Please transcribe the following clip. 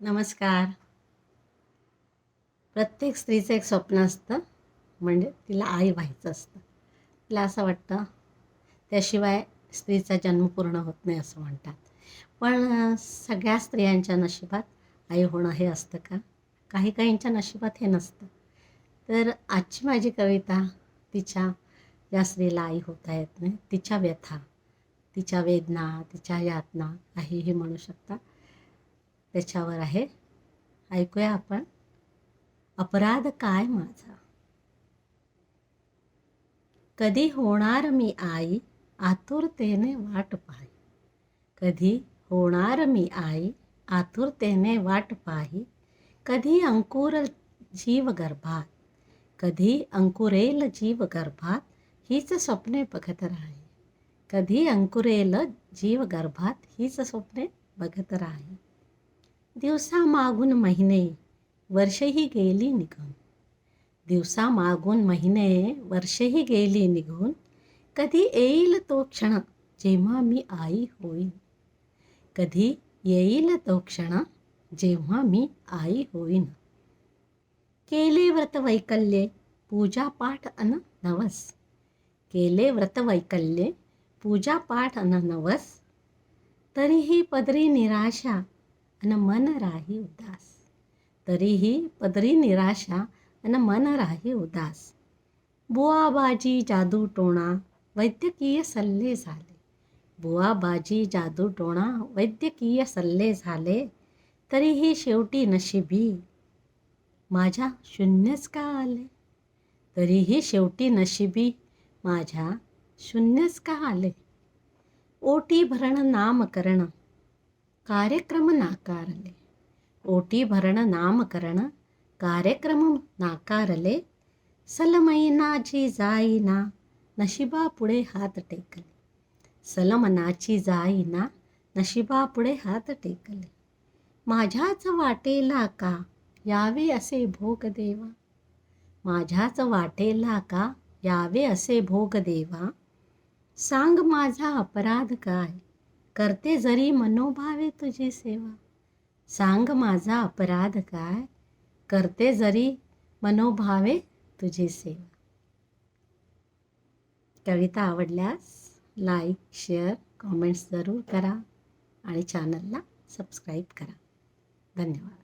नमस्कार. प्रत्येक स्त्रीचं एक स्वप्न असतं म्हणजे तिला आई व्हायचं असतं. तिला असं वाटतं त्याशिवाय स्त्रीचा जन्म पूर्ण होत नाही असं म्हणतात. पण सगळ्या स्त्रियांच्या नशिबात आई होणं हे असतं का? काही काहींच्या नशिबात हे नसतं. तर आजची माझी कविता तिच्या या स्त्रीला आई होता येत नाही तिच्या व्यथा तिच्या वेदना तिच्या यातना काहीही म्हणू शकता. त्याच्यावर आहे. ऐकूया आपण. अपराध काय माझा? कधी होणार मी आई आतुरतेने वाट पाही. कधी होणार मी आई आतुरतेने वाट पाही. कधी अंकुर जीव गर्भात कधी अंकुरेल जीव गर्भात हीच स्वप्ने बघत राही. कधी अंकुरेल जीव गर्भात हीच स्वप्ने बघत राही. दिवसामागून महिने वर्षही गेली निघून. दिवसामागून महिने वर्षही गेली निघून. कधी येईल तो क्षण जेव्हा मी आई होईन. कधी येईल तो क्षण जेव्हा मी आई होईन. केले व्रत वैकल्ये पूजा पाठ अन नवस. केले व्रत वैकल्ये पूजा पाठ अन नवस. तरीही पदरी निराशा अन मन राही उदास. तरीही पदरी निराशा अन मन राही उदास. बुवाबाजी जादू टोणा वैद्यकीय सल्ले झाले. बुवाबाजी जादू टोणा वैद्यकीय सल्ले झाले. तरीही शेवटी नशिबी माझ्या शून्यच का आले? तरीही शेवटी नशिबी माझ्या शून्यच का आले? ओटी भरणं नामकरण कार्यक्रम नाकारले. ओटी भरणं नामकरण कार्यक्रम नाकारले. सलमैनाची जाईना नशिबापुढे हात टेकले. सलमनाची जाईना नशिबापुढे हात टेकले. माझ्याच वाटेला का यावे असे भोग देवा? माझ्याच वाटेला का यावे असे भोग देवा? सांग माझा अपराध काय? करते जरी मनोभावे तुझी सेवा. सांग माझा अपराध काय? करते जरी मनोभावे तुझी सेवा. कविता आवडल्यास लाईक शेअर कॉमेंट्स जरूर करा आणि चॅनलला सबस्क्राईब करा. धन्यवाद.